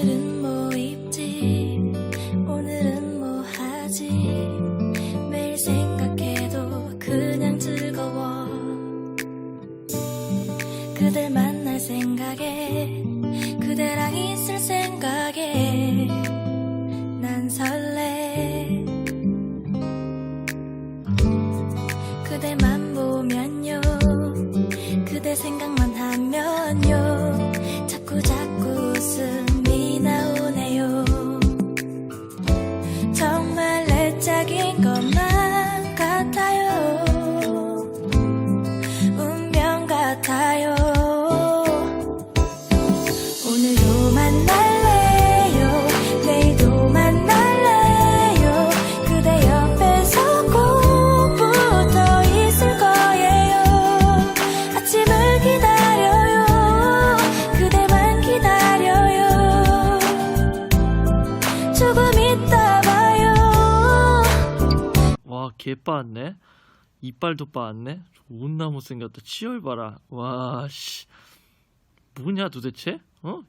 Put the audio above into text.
오늘은 뭐 입지? 오늘은 뭐 하지? 매일 생각해도 그냥 즐거워. 그댈 만날 생각에 그대랑 있을 생각에 난 설레. 그대만 보면요. 그대 생각만 하면요. 자꾸 조금 있다 봐요 와, 개 빠았네. 이빨도 빠았네. 운나무 생겼다. 치열 봐라. 와, 씨. 뭐냐 도대체? 어?